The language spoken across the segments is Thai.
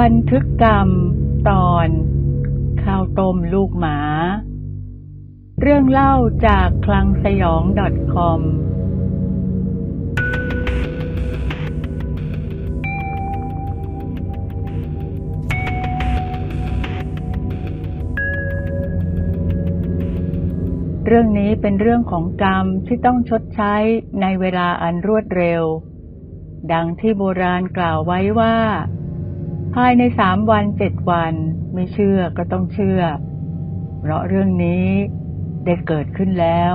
บันทึกกรรม ตอนข้าวต้มลูกหมา เรื่องเล่าจากคลังสยอง .com เรื่องนี้เป็นเรื่องของกรรมที่ต้องชดใช้ในเวลาอันรวดเร็ว ดังที่โบราณกล่าวไว้ว่า ภายในสามวันเจ็ดวัน ไม่เชื่อก็ต้องเชื่อ เพราะเรื่องนี้ได้เกิดขึ้นแล้ว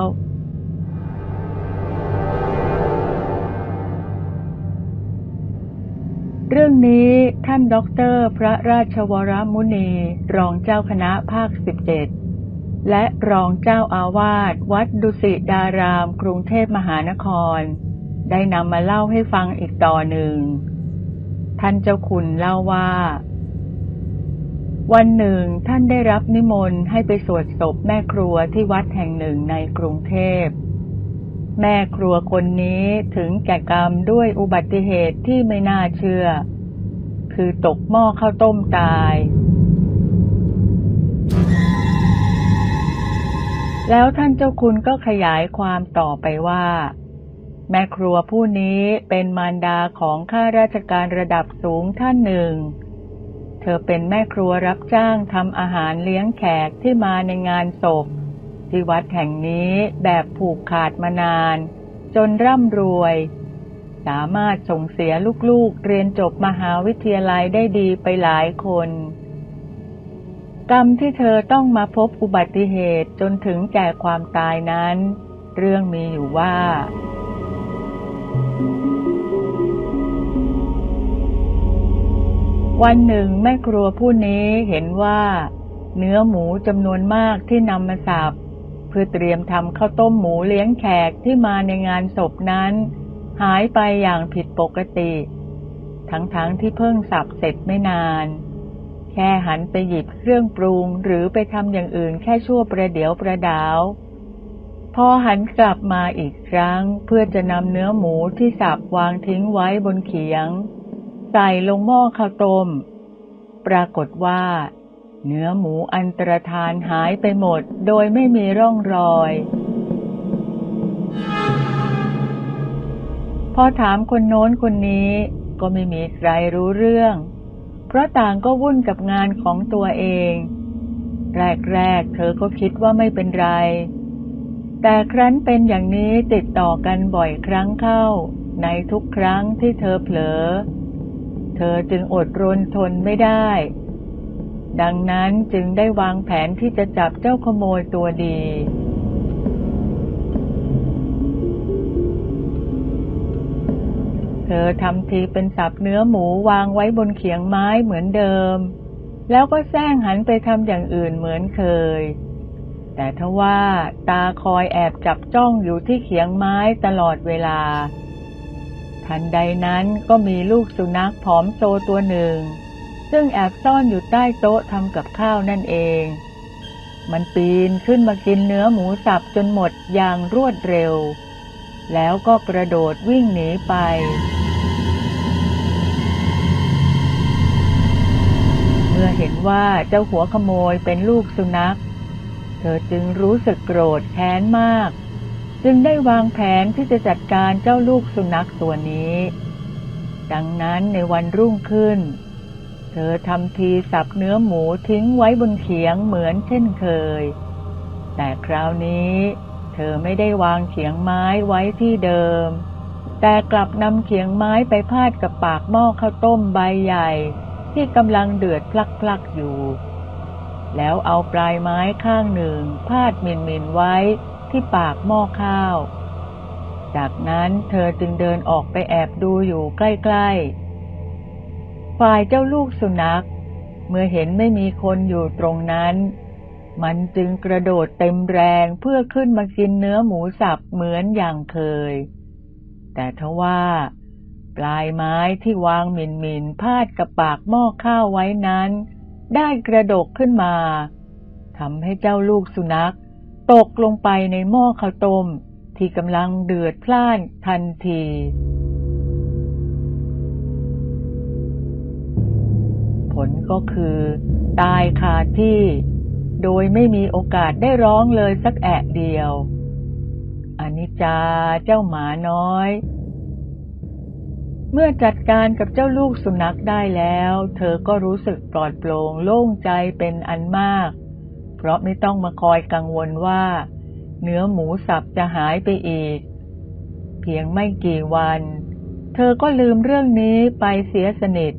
เรื่องนี้ท่านด็อกเตอร์พระราชวรมุนี รองเจ้าคณะภาคสิบเจ็ดและรองเจ้าอาวาสวัดดุสิตารามกรุงเทพมหานคร ได้นำมาเล่าให้ฟังอีกต่อหนึ่ง ท่านเจ้าคุณเล่าว่า วันหนึ่งท่านได้รับนิมนต์ให้ไปสวดศพแม่ครัวที่วัดแห่งหนึ่งในกรุงเทพ แม่ครัวคนนี้ถึงแก่กรรมด้วยอุบัติเหตุที่ไม่น่าเชื่อ คือตกหม้อข้าวต้มตายแล้วท่านเจ้าคุณก็ขยายความต่อไปว่า แม่ครัวผู้นี้เป็นมารดาของข้าราชการระดับสูงท่านหนึ่ง เธอเป็นแม่ครัวรับจ้างทำอาหารเลี้ยงแขกที่มาในงานศพที่วัดแห่งนี้แบบผูกขาดมานาน จนร่ำรวย สามารถส่งเสียลูกๆ เรียนจบมหาวิทยาลัยได้ดีไปหลายคน กรรมที่เธอต้องมาพบอุบัติเหตุจนถึงแก่ความตายนั้น เรื่องมีอยู่ว่า วันหนึ่งแม่ครัวผู้นี้เห็นว่า เนื้อหมูจำนวนมากที่นำมาสับเพื่อเตรียมทำข้าวต้มหมูเลี้ยงแขกที่มาในงานศพนั้น หายไปอย่างผิดปกติ ทั้งๆทที่เพิ่งสับเสร็จไม่นาน แค่หันไปหยิบเครื่องปรุงหรือไปทำอย่างอื่นแค่ชั่วประเดี๋ยวประดาว พอหันกลับมาอีกครั้งเพื่อจะนำเนื้อหมูที่สับวางทิ้งไว้บนเขียง ใส่ลงหม้อข้าวต้ม ปรากฏว่า เนื้อหมูอันตรธานหายไปหมดโดยไม่มีร่องรอย พอถามคนโน้นคนนี้ก็ไม่มีใครรู้เรื่อง เพราะต่างก็วุ่นกับงานของตัวเอง แรกๆ เธอก็คิดว่าไม่เป็นไร แต่ครั้นเป็นอย่างนี้ติดต่อกันบ่อยครั้งเข้า ในทุกครั้งที่เธอเผลอ เธอจึงอดรนทนไม่ได้ ดังนั้นจึงได้วางแผนที่จะจับเจ้าขโมยตัวดี เธอทำทีเป็นสับเนื้อหมูวางไว้บนเขียงไม้เหมือนเดิม แล้วก็แซงหันไปทำอย่างอื่นเหมือนเคย แต่ทว่าตาคอยแอบจับจ้องอยู่ที่เขียงไม้ตลอดเวลา ทันใดนั้นก็มีลูกสุนัขผอมโซตัวหนึ่ง ซึ่งแอบซ่อนอยู่ใต้โต๊ะทำกับข้าวนั่นเอง มันปีนขึ้นมากินเนื้อหมูสับจนหมดอย่างรวดเร็ว แล้วก็กระโดดวิ่งหนีไปเมื่อเห็นว่าเจ้าหัวขโมยเป็นลูกสุนัข เธอจึงรู้สึกโกรธแค้นมาก จึงได้วางแผนที่จะจัดการเจ้าลูกสุนัขตัวนี้ ดังนั้นในวันรุ่งขึ้น เธอทำทีสับเนื้อหมูทิ้งไว้บนเขียงเหมือนเช่นเคย แต่คราวนี้เธอไม่ได้วางเขียงไม้ไว้ที่เดิม แต่กลับนำเขียงไม้ไปพาดกับปากหม้อข้าวต้มใบใหญ่ที่กำลังเดือดพลักๆอยู่ แล้วเอาปลายไม้ข้างหนึ่งพาดมินมินไว้ ที่ปากหม้อข้าว จากนั้นเธอจึงเดินออกไปแอบดูอยู่ใกล้ๆ ฝ่ายเจ้าลูกสุนัข เมื่อเห็นไม่มีคนอยู่ตรงนั้น มันจึงกระโดดเต็มแรงเพื่อขึ้นมากินเนื้อหมูสับเหมือนอย่างเคย แต่ทว่าปลายไม้ที่วางหมินหมินพาดกับปากหม้อข้าวไว้นั้น ได้กระดกขึ้นมาทำให้เจ้าลูกสุนัข ตกลงไปในหม้อข้าวต้มที่กำลังเดือดพล่านทันที ผลก็คือ ตายคาที่ โดยไม่มีโอกาสได้ร้องเลยสักแอะเดียวอนิจจาเจ้าหมาน้อย เมื่อจัดการกับเจ้าลูกสุนัขได้แล้ว เธอก็รู้สึกปลอดโปร่งโล่งใจเป็นอันมาก เพราะไม่ต้องมาคอยกังวลว่า เนื้อหมูสับจะหายไปอีก เพียงไม่กี่วัน เธอก็ลืมเรื่องนี้ไปเสียสนิท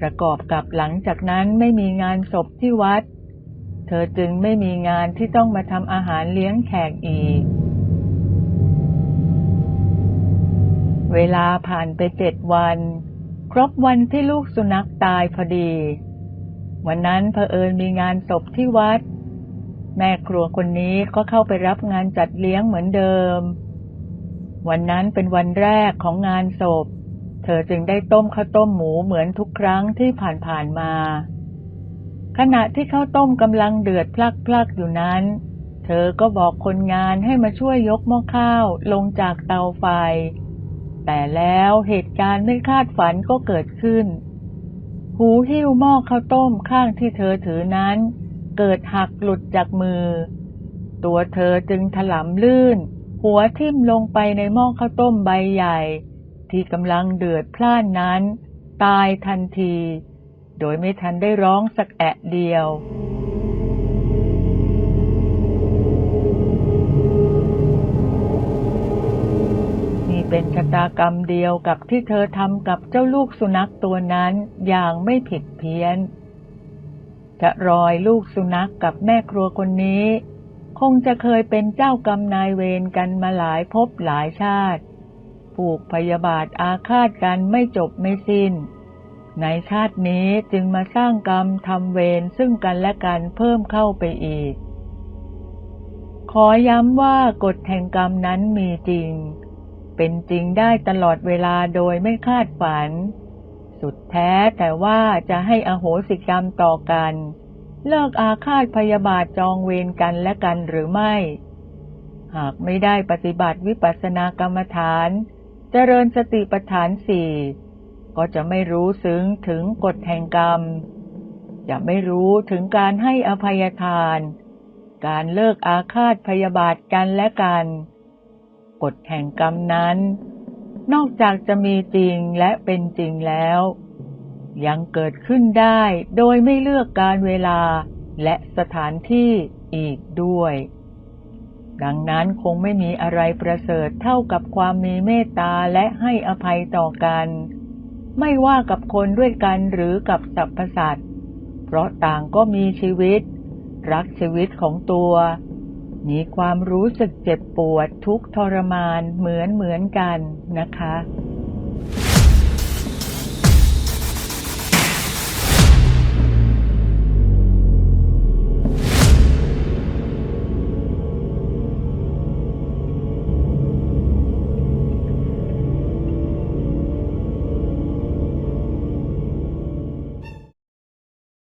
ประกอบกับหลังจากนั้นไม่มีงานศพที่วัด เธอจึงไม่มีงานที่ต้องมาทำอาหารเลี้ยงแขกอีก เวลาผ่านไปเจ็ดวัน ครบวันที่ลูกสุนัขตายพอดี วันนั้นเผอิญมีงานศพที่วัด แม่ครัวคนนี้ก็เข้าไปรับงานจัดเลี้ยงเหมือนเดิม วันนั้นเป็นวันแรกของงานศพ เธอจึงได้ต้มข้าวต้มหมูเหมือนทุกครั้งที่ผ่านๆมา ขณะที่ข้าวต้มกำลังเดือดพลักๆอยู่นั้น เธอก็บอกคนงานให้มาช่วยยกหม้อข้าวลงจากเตาไฟ แต่แล้วเหตุการณ์ไม่คาดฝันก็เกิดขึ้น หูหิ้วหม้อข้าวต้มข้างที่เธอถือนั้น เกิดหักหลุดจากมือ ตัวเธอจึงถลำลื่น หัวทิ่มลงไปในหม้อข้าวต้มใบใหญ่ ที่กำลังเดือดพล่านนั้น ตายทันที โดยไม่ทันได้ร้องสักแอะเดียว เป็นชะตากรรมเดียวกับที่เธอทำกับเจ้าลูกสุนัขตัวนั้นอย่างไม่ผิดเพี้ยนจะรอยลูกสุนัขกกับแม่ครัวคนนี้ คงจะเคยเป็นเจ้ากรรมนายเวรกันมาหลายภพหลายชาติผูกพยาบาทอาฆาตกันไม่จบไม่สิ้น ในชาตินี้จึงมาสร้างกรรมทำเวรซึ่งกันและกันเพิ่มเข้าไปอีก ขอย้ำว่ากฎแห่งกรรมนั้นมีจริง เป็นจริงได้ตลอดเวลาโดยไม่คาดฝัน สุดแท้แต่ว่าจะให้อโหสิกรรมต่อกัน เลิกอาฆาตพยาบาทจองเวรกันและกันหรือไม่ หากไม่ได้ปฏิบัติวิปัสสนากรรมฐานเจริญสติปัฏฐานสี่ก็จะไม่รู้ซึ้งถึงกฎแห่งกรรม จะไม่รู้ถึงการให้อภัยทาน การเลิกอาฆาตพยาบาทกันและกัน กฎแห่งกรรมนั้น นอกจากจะมีจริงและเป็นจริงแล้ว ยังเกิดขึ้นได้โดยไม่เลือกการเวลาและสถานที่อีกด้วย ดังนั้นคงไม่มีอะไรประเสริฐเท่ากับความมีเมตตาและให้อภัยต่อกัน ไม่ว่ากับคนด้วยกันหรือกับสรรพสัตว์เพราะต่างก็มีชีวิต รักชีวิตของตัว มีความรู้สึกเจ็บปวดทุกทรมานเหมือนเหมือนกันนะคะ